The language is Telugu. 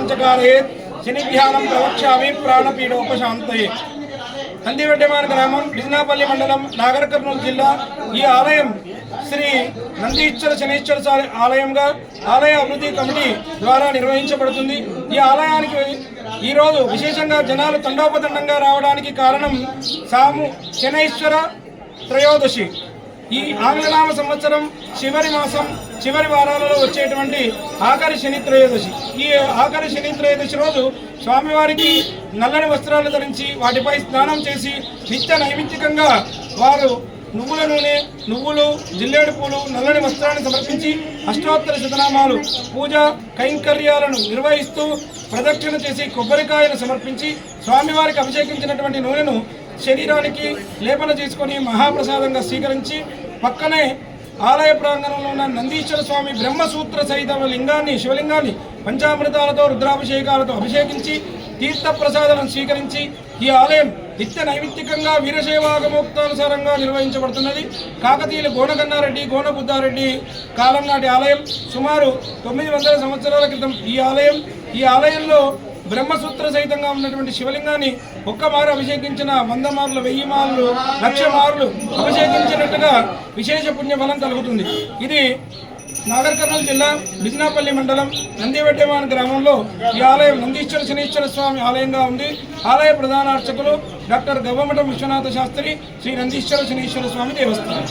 దురితాంచకారయేత్ శనిధ్యానం ప్రవక్ష్యామి ప్రాణపీడోపశాంతయే నందివెడ్డమాన గ్రామం బిజినాపల్లి మండలం నాగర్ కర్నూలు జిల్లా ఈ ఆలయం శ్రీ నందీశ్వర శనీశ్వర స్వామి ఆలయంగా ఆలయ అభివృద్ధి కమిటీ ద్వారా నిర్వహించబడుతుంది ఈ ఆలయానికి ఈరోజు విశేషంగా జనాలు తండోపతండంగా రావడానికి కారణం సాము శనైశ్వర త్రయోదశి. ఈ ఆంగ్లనామ సంవత్సరం చివరి మాసం చివరి వారాలలో వచ్చేటువంటి ఆఖరి శని త్రయోదశి. ఈ ఆఖరి శని త్రయోదశి రోజు స్వామివారికి నల్లని వస్త్రాలు ధరించి వాటిపై స్నానం చేసి నిత్య నైమిత్తికంగా వారు నువ్వుల నూనె నువ్వులు జిల్లేడు పూలు నల్లని వస్త్రాన్ని సమర్పించి అష్టోత్తర శతనామాలు పూజ కైంకర్యాలను నిర్వహిస్తూ ప్రదక్షిణ చేసి కొబ్బరికాయను సమర్పించి స్వామివారికి అభిషేకించినటువంటి నూనెను శరీరానికి లేపన చేసుకొని మహాప్రసాదంగా స్వీకరించి పక్కనే ఆలయ ప్రాంగణంలో ఉన్న నందీశ్వర స్వామి బ్రహ్మసూత్ర సహిత లింగాన్ని శివలింగాన్ని పంచామృతాలతో రుద్రాభిషేకాలతో అభిషేకించి తీర్థ ప్రసాదాలను స్వీకరించి ఈ ఆలయం నిత్య నైమిత్తికంగా వీరశైవాగమోక్తానుసారంగా నిర్వహించబడుతున్నది. కాకతీయులు గోనగన్నారెడ్డి గోనబుద్ధారెడ్డి కాలం నాటి ఆలయం. సుమారు తొమ్మిది వందల సంవత్సరాల క్రితం ఈ ఆలయం. ఈ ఆలయంలో బ్రహ్మసూత్ర సహితంగా ఉన్నటువంటి శివలింగాన్ని ఒక్క మారు అభిషేకించిన వంద మార్లు వెయ్యి మార్లు లక్ష మార్లు అభిషేకించినట్టుగా విశేష పుణ్యఫలం కలుగుతుంది. ఇది నాగర్ కర్నూలు జిల్లా బిజినాపల్లి మండలం నందివెడ్డమాన్ గ్రామంలో ఈ ఆలయం నందీశ్వర శనీశ్వర స్వామి ఆలయంగా ఉంది. ఆలయ ప్రధాన అర్చకులు డాక్టర్ గవ్వమఠం విశ్వనాథ శాస్త్రి శ్రీ నందీశ్వర శనీశ్వర స్వామి దేవస్థానం.